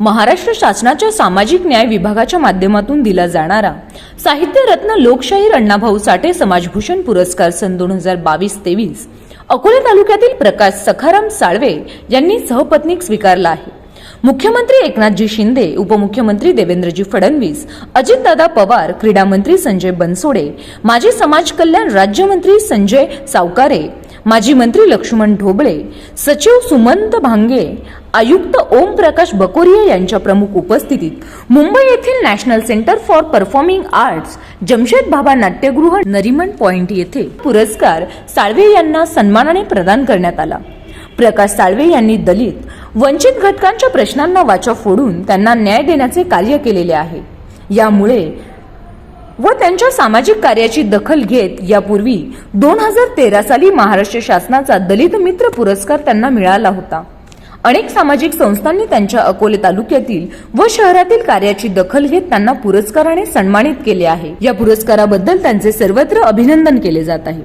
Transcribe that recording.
महाराष्ट्र शासनाच्या सामाजिक न्याय विभागाच्या माध्यमातून दिला जाणारा साहित्यरत्न लोकशाहीर अण्णाभाऊ साठे समाजभूषण पुरस्कार सन दोन हजार बावीस तेवीस. अकोले तालुक्यातील प्रकाश सखाराम साळवे यांनी सहपत्नीक स्वीकारला आहे. मुख्यमंत्री एकनाथजी शिंदे उपमुख्यमंत्री देवेंद्रजी फडणवीस अजितदादा पवार क्रीडा मंत्री संजय बनसोडे माजी समाज कल्याण राज्यमंत्री संजय सावकारे माजी मंत्री लक्ष्मण ढोबळे सचिव सुमंत भांगे आयुक्त ओम प्रकाश बकोरिया यांच्या प्रमुख उपस्थितीत मुंबई येथील national centre for performing arts Jamshed Bhabha नाट्यगृह नरिमन पॉइंट येथे पुरस्कार साळवे यांना सन्मानाने प्रदान करण्यात आला. प्रकाश साळवे यांनी दलित वंचित घटकांच्या प्रश्नांना वाचा फोडून त्यांना न्याय देण्याचे कार्य केलेले आहे. यामुळे व त्यांच्या सामाजिक कार्याची दखल घेत यापूर्वी दोन हजार तेरा साली महाराष्ट्र शासनाचा दलित मित्र पुरस्कार त्यांना मिळाला होता. अनेक सामाजिक संस्थांनी त्यांच्या अकोले तालुक्यातील व शहरातील कार्याची दखल घेत त्यांना पुरस्काराने सन्मानित केले आहे. या पुरस्काराबद्दल त्यांचे सर्वत्र अभिनंदन केले जात आहे.